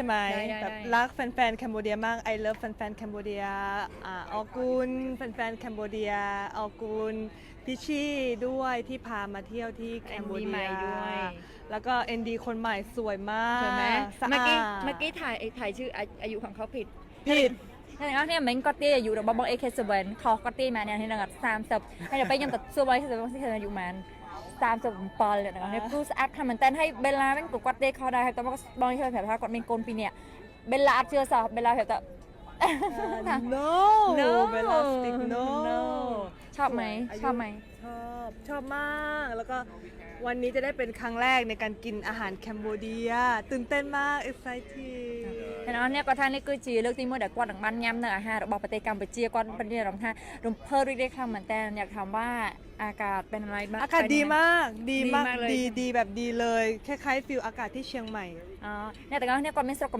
ใช่ไหมแบบรักแฟนๆแคนเบเดียมาก I love แฟนๆแคนเบเดียอ่าออกุนแฟนๆแคนเบเดียออกุนพิชี่ด้วยที่พามาเที่ยวที่แคนมโบเดียด้วยแล้วก็เอนดีคนใหม่สวยมากใช่ไหมเมื่อกี้เมื่อกี้ถ่ายถ่ายชื่ออายุของเขาผิด ผิดที่ nên nếu mình có tiền dù được bao bao ek seven khó có tiền mà nên là ngặt sam sập hay là bây giờ tập xua bay seven sẽ là dù màn ង30ហើយដល់ពេលខ្ញុំទៅសួរបង AK7 បងអាយុម៉ាន37អ្នកនរគ្នាព្រោះស្អាតខ្លាំងមែនតើហើយបេឡាវិញក៏គាត់ទេខុសដែរហើយតើបងបងខ្ញុំប្រាប់ថាគាត់មានកូនពីរនាក់បេឡាអត់ជឿសោះបេឡាប្រាប់ថា no no Bella Stick no ชอบไหมชอบไหม ชอบ ชอบมาก แล้วก็วันนี้จะได้เป็นครั้งแรกในการกินอาหารแคนโบเดีย ตื่นเต้นมาก excited ดันั้นเนี่ยก็ท่านนี่คือจีเลือกที่เมื่อเด็กกวนหลังบ้านย้ำเนือะฮะบอกประเทศกัมพูจีกวนประเทศรองฮะรวมเพิ่มเรียกคำเหมือนแต่อยากถามว่าอากาศเป็นอะไรบ้างอากาศดีมากดีมากดีดีแบบดีเลยคล้ายๆฟิลอากาศที่เชียงใหม่อ๋อเนี่ยแต่ก็เนี่ยกวนไม่สก